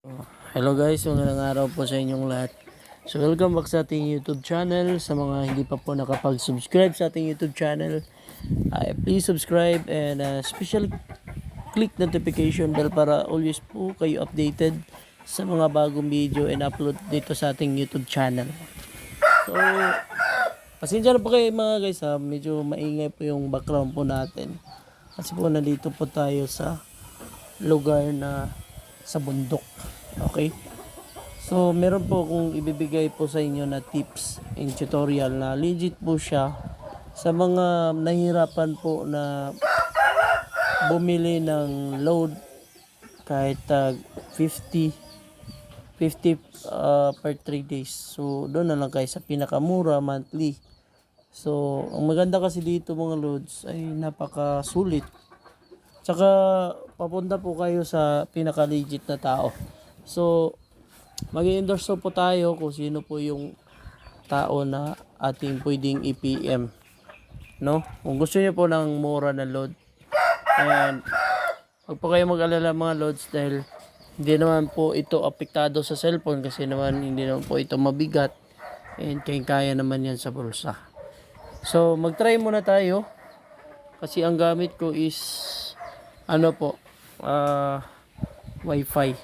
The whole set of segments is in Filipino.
Oh, Hello guys, magandang araw po sa inyong lahat. So welcome back sa ating YouTube channel. Sa mga hindi pa po nakapag-subscribe sa ating YouTube channel, ay please subscribe and uh, special click notification bell para always po kayo updated sa mga bagong video and upload dito sa ating YouTube channel. So, pasensya na po kayo mga guys ha, medyo maingay po yung background po natin. Kasi po nandito po tayo sa lugar na sa bundok. Okay? So, meron po akong ibibigay po sa inyo na tips and tutorial na legit po siya sa mga nahirapan po na bumili ng load kahit uh, 50 50 uh, per 3 days. So, doon na lang kayo sa pinakamura monthly. So, ang maganda kasi dito mga loads ay napakasulit. Tsaka papunta po kayo sa pinaka-legit na tao. So, mag endorse po tayo kung sino po yung tao na ating pwedeng i-PM. No? Kung gusto niyo po ng mura na load. And, huwag po kayo mag-alala mga loads dahil hindi naman po ito apektado sa cellphone kasi naman hindi naman po ito mabigat and kaya kaya naman yan sa bulsa. So, mag-try muna tayo kasi ang gamit ko is ano po, ah wifi.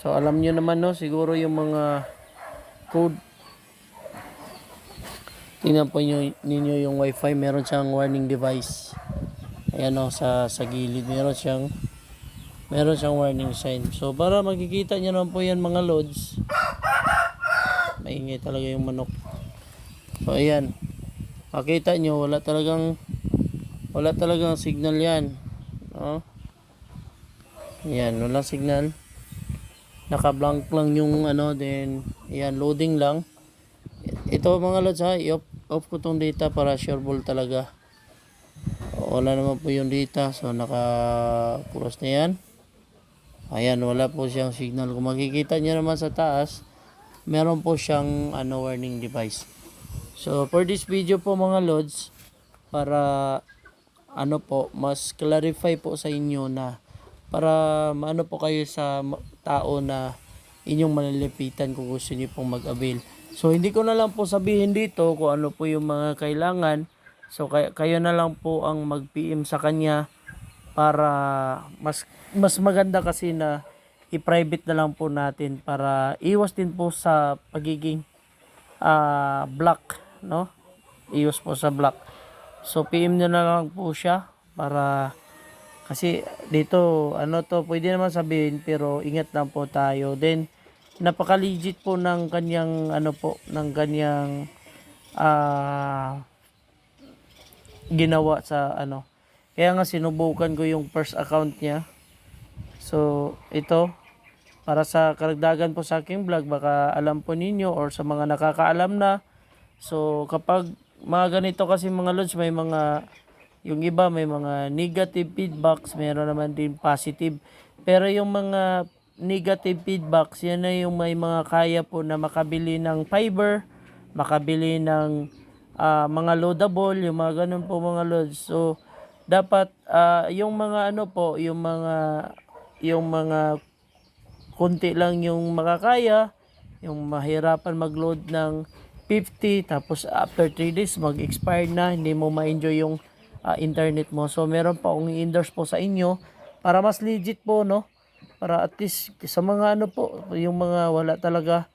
So alam niyo naman no, siguro yung mga code Tingnan po nyo, ninyo yung wifi, meron siyang warning device. Ayan o, sa, sa gilid, meron siyang meron siyang warning sign. So para makikita nyo naman po yan mga loads. Maingay talaga yung manok. So ayan. Makita nyo, wala talagang wala talagang signal yan. No? Yan, walang signal. Naka-blank lang yung ano, then, yan, loading lang. Ito mga lods ha, i-off off ko tong data para sureball talaga. Wala naman po yung data, so naka-cross na yan. Ayan, wala po siyang signal. Kung makikita niyo naman sa taas, meron po siyang ano, warning device. So, for this video po mga lods, para ano po, mas clarify po sa inyo na para maano po kayo sa tao na inyong malalapitan kung gusto niyo pong mag-avail. So hindi ko na lang po sabihin dito kung ano po yung mga kailangan. So kay- kayo na lang po ang mag-PM sa kanya para mas mas maganda kasi na i-private na lang po natin para iwas din po sa pagiging ah block, no? Iwas po sa block. So PM nyo na lang po siya para kasi dito ano to pwede naman sabihin pero ingat lang po tayo. Then napaka-legit po ng kanyang ano po ng kanyang ah ginawa sa ano. Kaya nga sinubukan ko yung first account niya. So ito para sa karagdagan po sa aking vlog baka alam po ninyo or sa mga nakakaalam na So kapag mga ganito kasi mga lods may mga yung iba may mga negative feedbacks, meron naman din positive. Pero yung mga negative feedbacks, yan na yung may mga kaya po na makabili ng fiber, makabili ng ah, mga loadable, yung mga ganun po mga loads. So dapat ah, yung mga ano po, yung mga yung mga konti lang yung makakaya, yung mahirapan mag-load ng 50 tapos after 3 days mag-expire na, hindi mo ma-enjoy yung ah, internet mo. So meron pa akong i-endorse po sa inyo para mas legit po no. Para at least sa mga ano po, yung mga wala talaga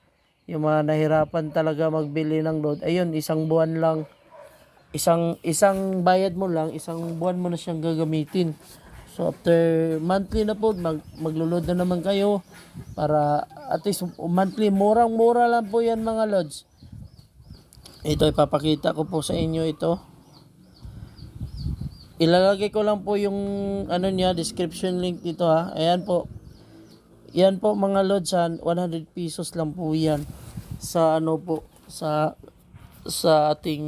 yung mga nahirapan talaga magbili ng load. Ayun, isang buwan lang isang isang bayad mo lang, isang buwan mo na siyang gagamitin. So after monthly na po, mag, maglo-load na naman kayo para at least monthly, murang-mura lang po yan mga loads. Ito ipapakita ko po sa inyo ito. Ilalagay ko lang po yung ano niya, description link dito ha. Ayan po. Yan po mga loads ha, 100 pesos lang po yan sa ano po sa sa ating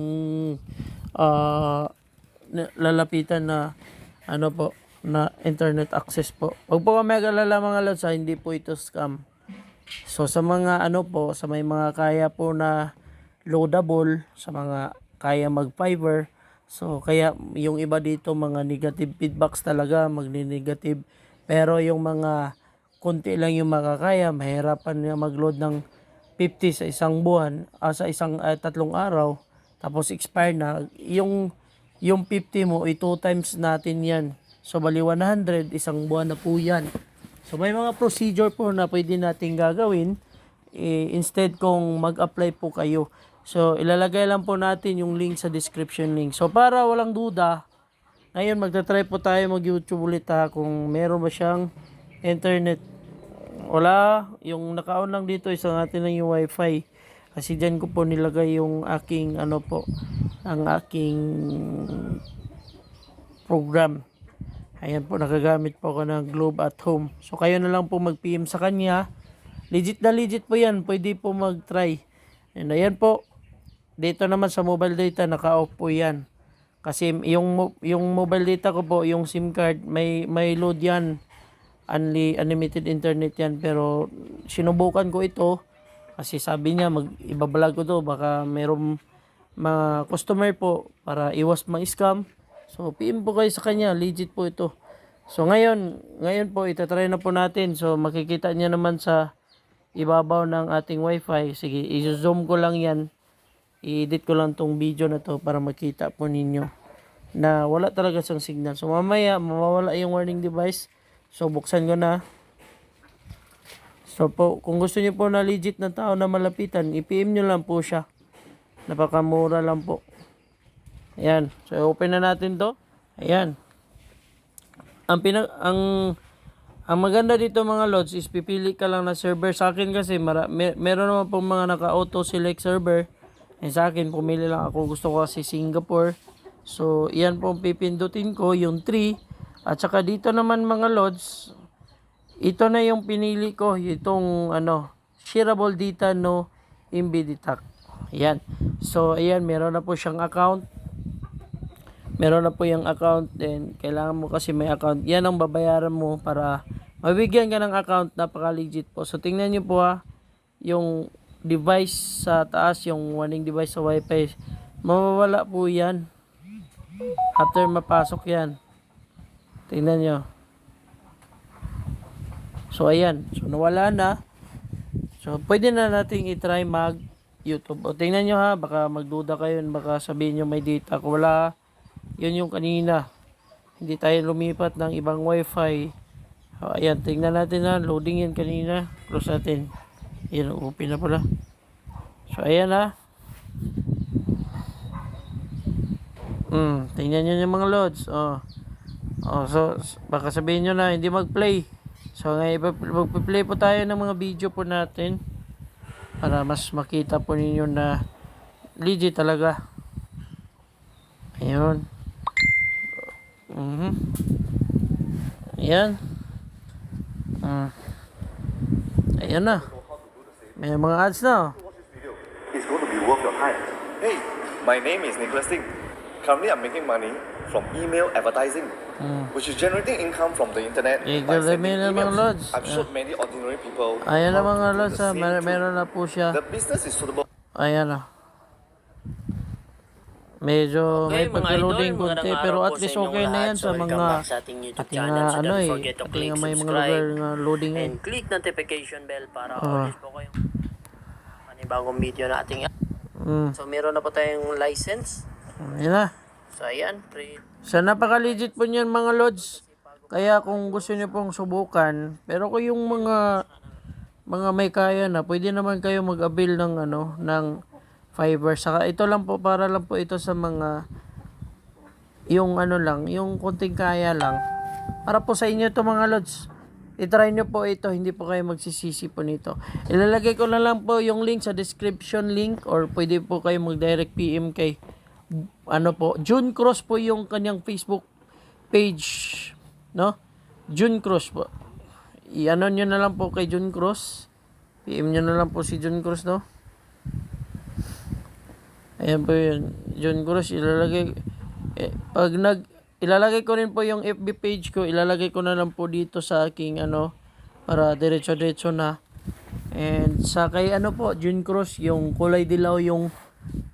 na- lalapitan na ano po na internet access po. Huwag po kami mag-alala mga lods ha, hindi po ito scam. So sa mga ano po, sa may mga kaya po na loadable, sa mga kaya mag-fiber, so kaya yung iba dito mga negative feedbacks talaga, magni-negative. Pero yung mga konti lang yung makakaya, mahirapan nga mag-load ng 50 sa isang buwan, ah, sa isang ah, tatlong araw, tapos expire na, yung yung 50 mo, i 2 times natin yan. So, bali 100, isang buwan na po yan. So, may mga procedure po na pwede natin gagawin eh, instead kung mag-apply po kayo. So, ilalagay lang po natin yung link sa description link. So, para walang duda, ngayon magta-try po tayo mag-YouTube ulit ha kung meron ba siyang internet. Wala, yung naka-on lang dito isang atin lang yung wifi. Kasi dyan ko po nilagay yung aking ano po, ang aking program. Ayan po, nagagamit po ako ng Globe at Home. So, kayo na lang po mag-PM sa kanya. Legit na legit po yan. Pwede po mag-try. And ayan po, dito naman sa mobile data, naka-off po yan. Kasi yung, yung mobile data ko po, yung SIM card, may, may load yan. Unli, unlimited internet yan. Pero sinubukan ko ito. Kasi sabi niya, mag, ibabalag ko to. Baka merong mga customer po para iwas ma-scam. So, PM po kayo sa kanya. Legit po ito. So, ngayon, ngayon po, itatry na po natin. So, makikita niya naman sa ibabaw ng ating wifi. Sige, i-zoom ko lang yan. I-edit ko lang tong video na to para makita po ninyo na wala talaga siyang signal. So, mamaya, mawawala yung warning device. So, buksan ko na. So, po, kung gusto niyo po na legit na tao na malapitan, i-PM nyo lang po siya. Napakamura lang po. Ayan. So, open na natin to. Ayan. Ang pinag ang ang maganda dito mga lods is pipili ka lang na server. Sa akin kasi mara, mer- meron naman pong mga naka-auto select server. And sa akin pumili lang ako. Gusto ko kasi Singapore. So, iyan po ang pipindutin ko, yung 3. At saka dito naman mga lods, ito na yung pinili ko, itong ano, shareable data no imbeditak. Ayan. So, ayan, meron na po siyang account. Meron na po yung account then kailangan mo kasi may account. Yan ang babayaran mo para mabigyan ka ng account. Napaka-legit po. So, tingnan nyo po ha, yung device sa taas, yung warning device sa wifi, mawawala po yan. After mapasok yan. Tingnan nyo. So, ayan. So, nawala na. So, pwede na nating i-try mag YouTube. O, tingnan nyo ha. Baka magduda kayo. Baka sabihin nyo may data. Kung wala, yun yung kanina. Hindi tayo lumipat ng ibang wifi. O, ayan. Tingnan natin ha. Loading yan kanina. Close natin. Ayan. Open na pala. So, ayan ha. Hmm. Tingnan nyo yung mga loads. Oh. Oh, so, baka sabihin nyo na hindi mag-play. So, ngayon, magpa-play po tayo ng mga video po natin para mas makita po ninyo na legit talaga. Ayun. Mhm. Ayan. Mm. Ayan na. May mga ads na. oh. It's going to be worth your time. Hey, my name is Nicholas Ding. Currently, I'm making money from email advertising, which is generating income from the internet Eh, may namang emails. loads. I've showed many ordinary people Ayan na mga lods ha. same Mer- meron na po siya. The business is suitable Ayan na. Medyo may Okay, mga pagka-loading konti pero at least okay na yan sa mga sa ating YouTube ating channel. nga So, ano don't eh, forget to ating may mga subscribe lugar nga loading eh. and click notification bell para Ah. always po kayong panibagong video na ating Mm. So meron na po tayong license. Ayan na. So ayan, pre So napaka-legit po niyan mga lods. Kaya kung gusto niyo pong subukan, pero kung yung mga mga may kaya na, pwede naman kayo mag-avail ng ano, ng fiber. Saka ito lang po para lang po ito sa mga yung ano lang, yung konting kaya lang. Para po sa inyo to mga lods. I-try nyo po ito, hindi po kayo magsisisi po nito. Ilalagay ko na lang po yung link sa description link or pwede po kayo mag-direct PM kay ano po, June Cross po yung kanyang Facebook page, no? June Cross po. I-ano nyo na lang po kay June Cross. PM nyo na lang po si June Cross, no? Ayan po yun. June Cross, ilalagay, eh, pag nag, ilalagay ko rin po yung FB page ko, ilalagay ko na lang po dito sa aking, ano, para diretso-diretso na. And sa kay ano po, June Cross, yung kulay dilaw yung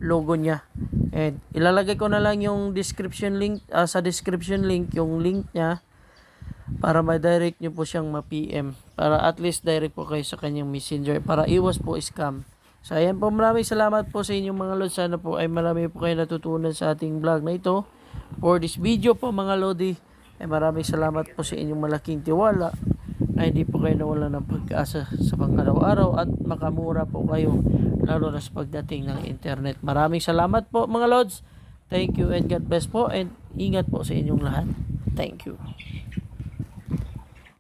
logo niya. And ilalagay ko na lang yung description link, ah, sa description link, yung link niya. para ma-direct nyo po siyang ma-PM. Para at least direct po kayo sa kanyang messenger. Para iwas po scam. So ayan po, maraming salamat po sa inyong mga lods. Sana po ay marami po kayo natutunan sa ating vlog na ito. For this video po mga lodi, ay maraming salamat po sa inyong malaking tiwala na hindi po kayo nawala ng pag-asa sa pang-araw-araw at makamura po kayo lalo na sa pagdating ng internet. Maraming salamat po mga lods. Thank you and God bless po and ingat po sa inyong lahat. Thank you.